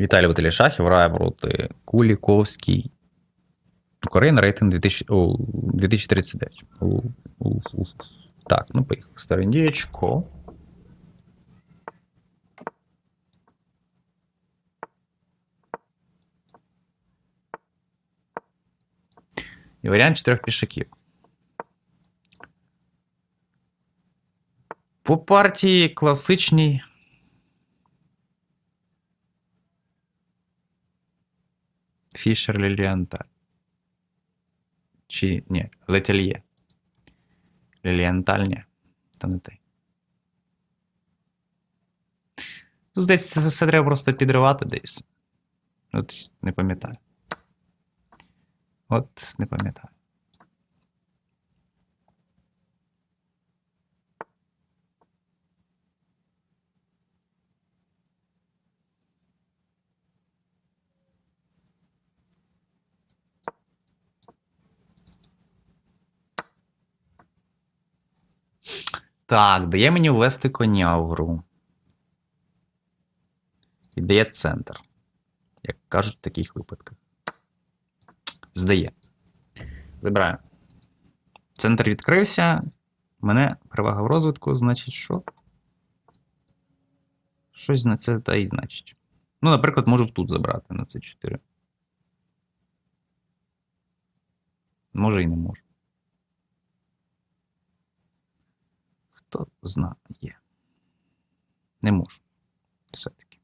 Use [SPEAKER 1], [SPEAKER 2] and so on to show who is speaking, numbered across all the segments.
[SPEAKER 1] Віталій Ватилішахів проти Куліковський. Україна рейтинг 2000, о, 2039. У, у, у. Так, ну поїхали. Старендієчко. І варіант чотирьох пішаків. По партії класичній. Фішер Ліліанталь. Чи ні, Летельє. Ліліантальня. Та не той. Тут, здається, це все треба просто підривати десь. От не пам'ятаю. От не пам'ятаю. Так, дає мені ввести коня в гру. І дає центр. Як кажуть в таких випадках. Здає. Забираю. Центр відкрився. Мене перевага в розвитку, значить, що? Щось на це та і значить. Ну, наприклад, можу тут забрати на це 4. Може і не можу. Хто знає. Не можу. Все-таки.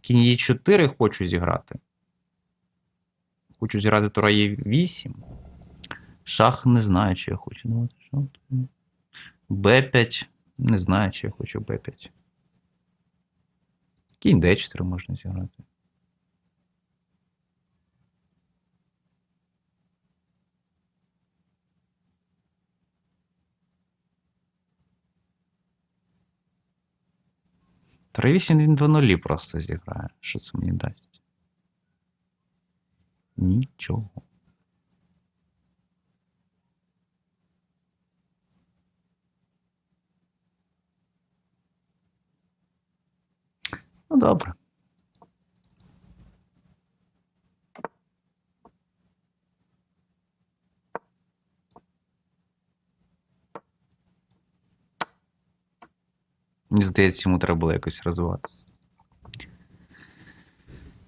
[SPEAKER 1] Кінь є 4 хочу зіграти. Хочу зіграти тура є 8. Шах не знаю, чи я хочу. Ну, тут? Б5. Не знаю, чи я хочу Б5. Кінь Д4 можна зіграти. Три вісім він 2 нулі просто зіграє. Що це мені дасть? Нічого. Ну, добре. Мені здається, йому треба було якось розвиватися.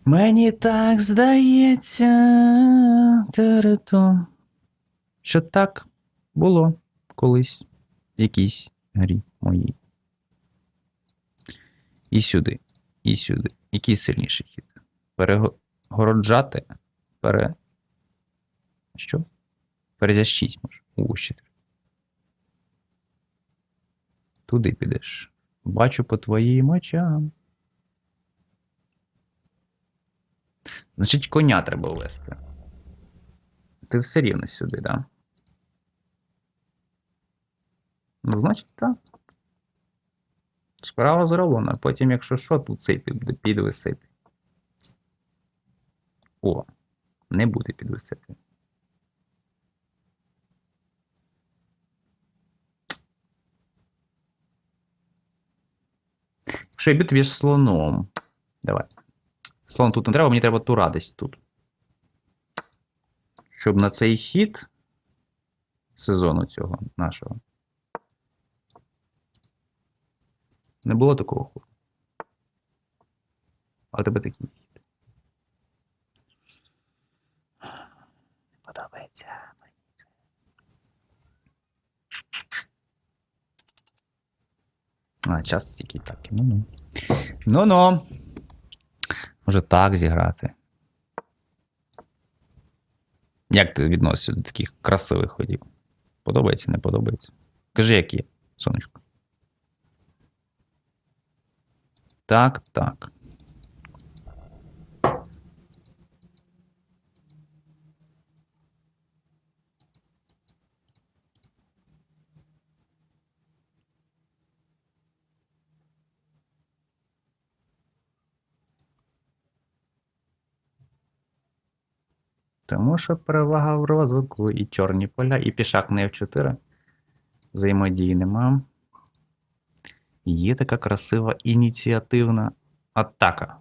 [SPEAKER 1] Мені так здається, Терето, що так було колись в якійсь грі моїй. І сюди, і сюди. Який сильніший хід? Перегороджати? Пере. Що? Перезящись може. У ще. Туди підеш. Бачу по твоїм очам. Значить, коня треба ввести. Ти все рівно сюди, да? Ну, значить, так. Справа зроблена. Потім, якщо що, тут цей буде підвисити. О, не буде підвисити. Якщо я б'ю тобі слоном. Давай. Слон тут не треба, мені треба тура десь тут. Щоб на цей хід сезону цього нашого. Не було такого ходу. А тебе такий хід. Подобається мені це. А, час тільки так. Ну-ну. Ну-ну. Може так зіграти. Як ти відносишся до таких красивих ходів? Подобається, не подобається? Кажи, як є, сонечко. Так, так. Тому що перевага в розвитку і чорні поля, і пішак на F4. Взаємодії нема. Є така красива ініціативна атака.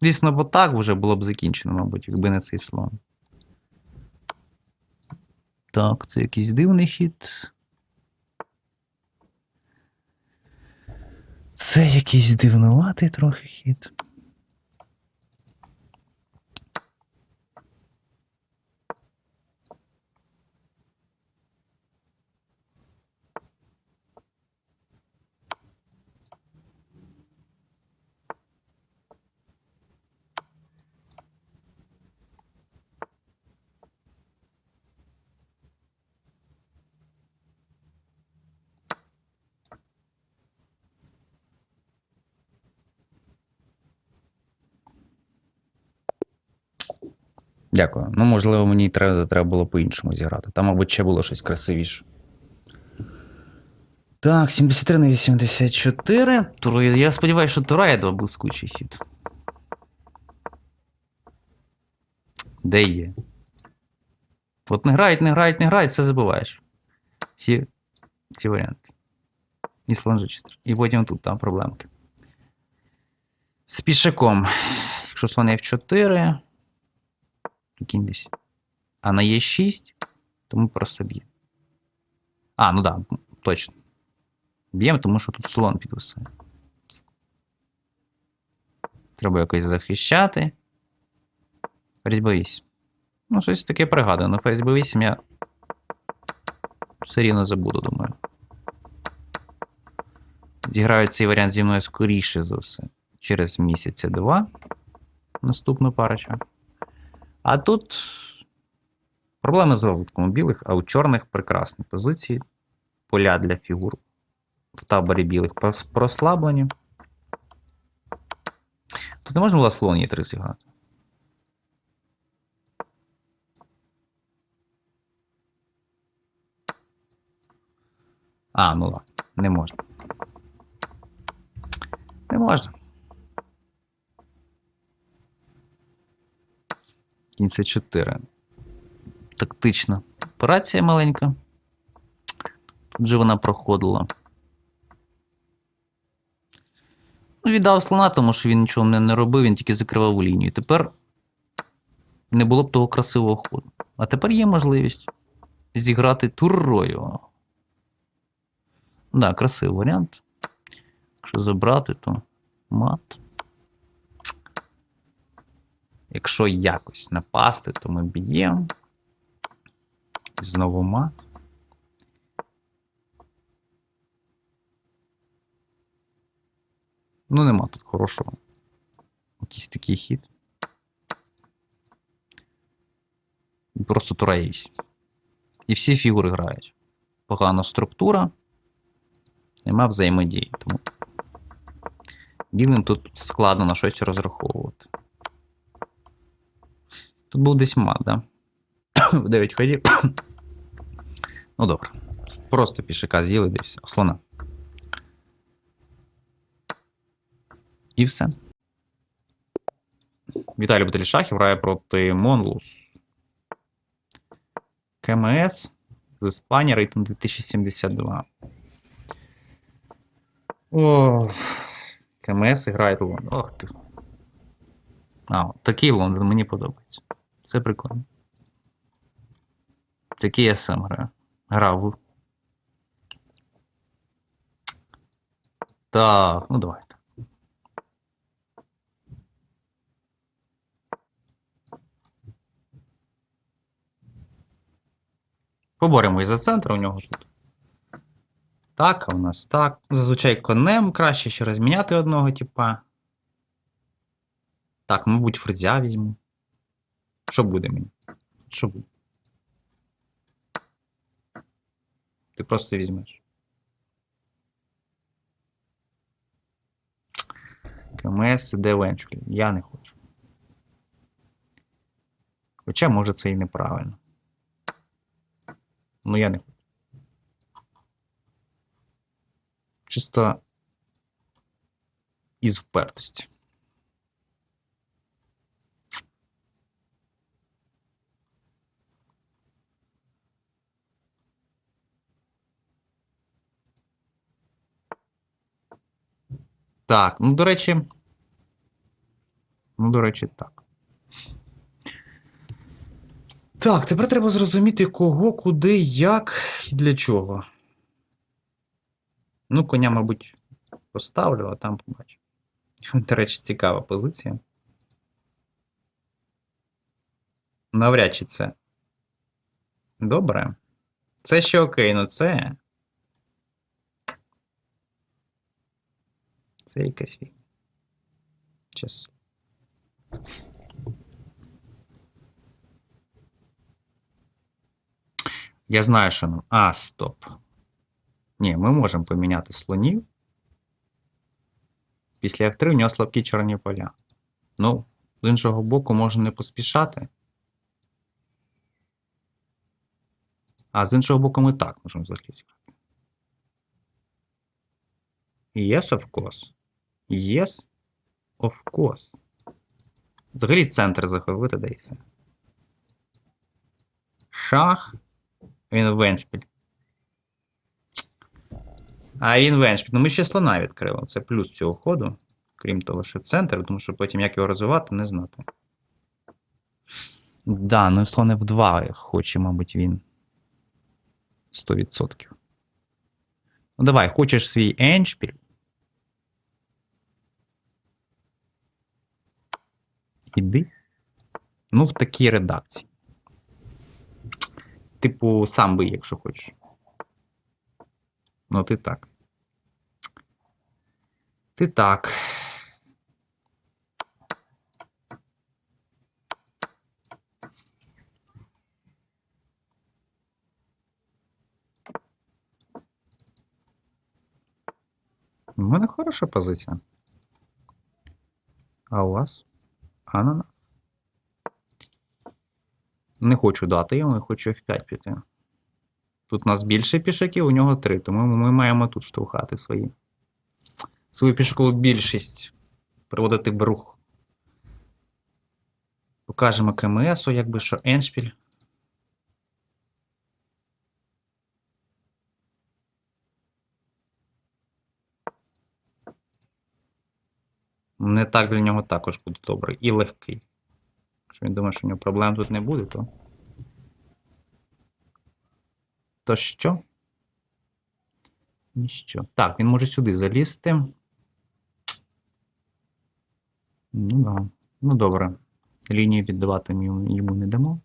[SPEAKER 1] Звісно, бо так вже було б закінчено, мабуть, якби не цей слон. Так, це якийсь дивний хід. Це якийсь дивнуватий трохи хід. Дякую. Ну, можливо, мені треба, треба було по-іншому зіграти. Там, мабуть, ще було щось красивіше. Так, 73 на 84. Тур... Я сподіваюся, що Тура є два блискучий хід. Де є? От не грають, не грають, не грають, все забуваєш. Всі, всі варіанти. І слон G4. І потім тут там проблемки. З пішаком. Якщо слон F4. Десь. А на Е6, то ми просто б'ємо. А, ну так, да, точно. Б'ємо, тому що тут слон підвисає. Треба якось захищати. Ферзь Б8. Ну, щось таке пригадую. Ну, ферзь Б8 я все рівно забуду, думаю. Зіграю цей варіант зі мною скоріше за все. Через місяця два. Наступну парочку. А тут проблеми з розвитком у білих, а у чорних прекрасні позиції. Поля для фігур в таборі білих прослаблені. Тут не можна було слон Е3 зіграти. А, ну ладно, не можна. Не можна. Кінь це 4. Тактична операція маленька. Тут же вона проходила. Ну, віддав слона, тому що він нічого не, робив, він тільки закривав лінію. Тепер не було б того красивого ходу. А тепер є можливість зіграти турою. Так, да, красивий варіант. Якщо забрати, то мат. Якщо якось напасти, то ми б'ємо. Знову мат. Ну, нема тут хорошого. Якийсь такий хід. Просто тураїсь. І всі фігури грають. Погана структура. Нема взаємодії. Тому білим тут складно на щось розраховувати. Тут був десь мат, да? В 9 ходів. ну добре. Просто пішака з'їли десь. Слона. І все. Віталій Баталішахів грає проти Монлус. КМС з Іспанії рейтинг 2072. О, КМС грає Лондон. Ох ти. А, такий Лондон мені подобається. Це прикольно. Такий я сам граю. Грав. Так, ну давайте. Поборемо і за центр у нього тут. Так, а у нас так. Зазвичай конем краще ще розміняти одного, типа. Так, мабуть, фрезя візьму. Що буде мені? Що буде? Ти просто візьмеш. КМС іде в Еншпіль. Я не хочу. Хоча, може, це і неправильно. Ну, я не хочу. Чисто із впертості. Так, ну, до речі. Ну, до речі, так. Так, тепер треба зрозуміти, кого, куди, як і для чого. Ну, коня, мабуть, поставлю, а там побачу. До речі, цікава позиція. Навряд чи це. Добре. Це ще окей, ну це. Це якась фігня. Чесно. Я знаю, що нам. А, стоп. Ні, ми можемо поміняти слонів. Після F3 у нього слабкі чорні поля. Ну, з іншого боку, можна не поспішати. А з іншого боку, ми так можемо зіграти. Yes, of course. Yes, of course. Взагалі центр захопити да все. Шах. Він веншпіль. А він веншпіль. Ну ми ще слона відкрили. Це плюс цього ходу. Крім того, що центр, тому що потім як його розвивати, не знати. Да, ну слон F2 хоче, мабуть, він. 100%. Ну, давай, хочеш свій еншпіль. Іди. Ну, в такій редакції. Типу, сам би, якщо хочеш. Ну, ти так. Ти так. У мене хороша позиція. А у вас? Ананас. Не хочу дати йому, я хочу F5 піти. Тут у нас більше пішаків, у нього 3, тому ми маємо тут штовхати свої. Свою пішкову більшість. Приводити в рух. Покажемо КМСу, якби що Еншпіль. Не так для нього також буде добре. І легкий. Якщо він думає, що у нього проблем тут не буде, то. То що? Ніщо. Так, він може сюди залізти. Ну да. Ну добре. Лінії віддавати йому не дамо.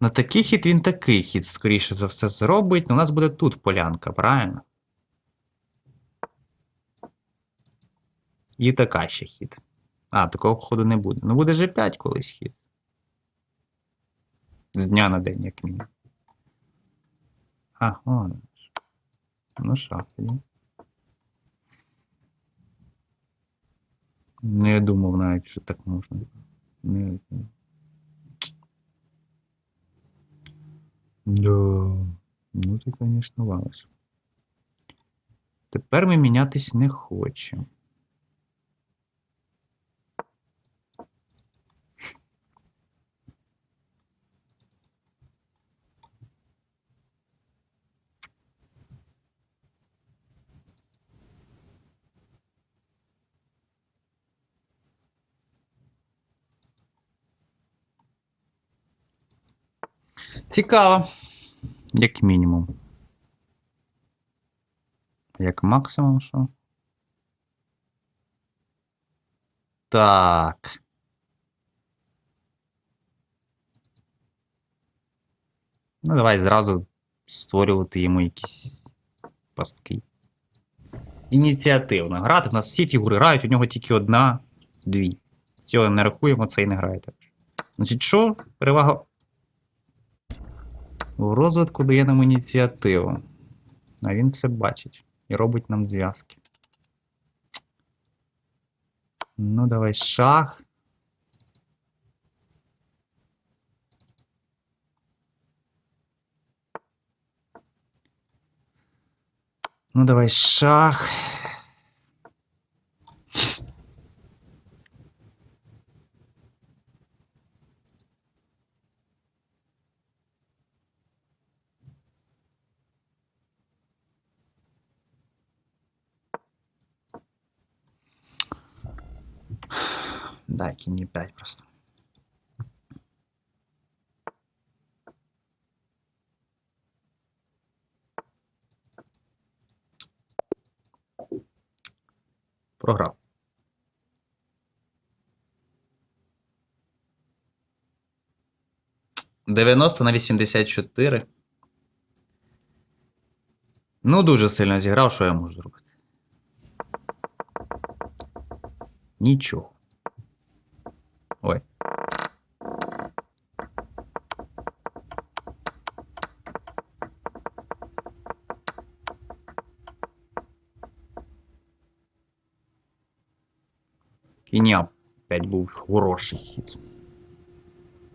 [SPEAKER 1] На такий хід він такий хід, скоріше за все, зробить. Ну, У нас буде тут полянка, правильно? І така ще хід. А, такого ходу не буде. Ну, буде G5 колись хід. З дня на день, як мінімум. А, ладно. Ну, шах. Не думав навіть, що так можна. Не. Да. Ну, ти, звісно, валиш. Тепер ми мінятись не хочемо. Цікаво. Як мінімум. Як максимум, що? Так. Ну, давай зразу створювати йому якісь пастки. Ініціативно. Грати в нас всі фігури грають, у нього тільки одна, дві. З цього не рахуємо, це і не грає. Значить, що? Перевага у розвитку дає нам ініціативу. А він все бачить і робить нам зв'язки. Ну, давай шах. Ну, давай шах. Да, кінь є 5 просто. Програв. Дев'яносто на 84. Ну, дуже сильно зіграв, що я можу зробити? Нічого. Ой. Кіня 5 був хороший хід.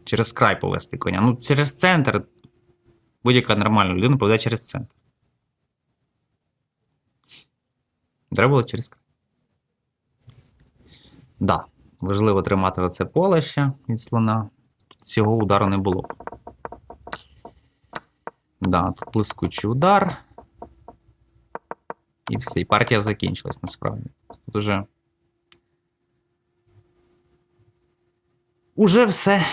[SPEAKER 1] Через край повести коня. Ну, через центр. Будь-яка нормальна людина поведе через центр. Треба було через край. Да. Важливо тримати оце поле ще від слона. Цього удару не було. Да, тут блискучий удар. І все. І партія закінчилась насправді. Тут уже. Уже все.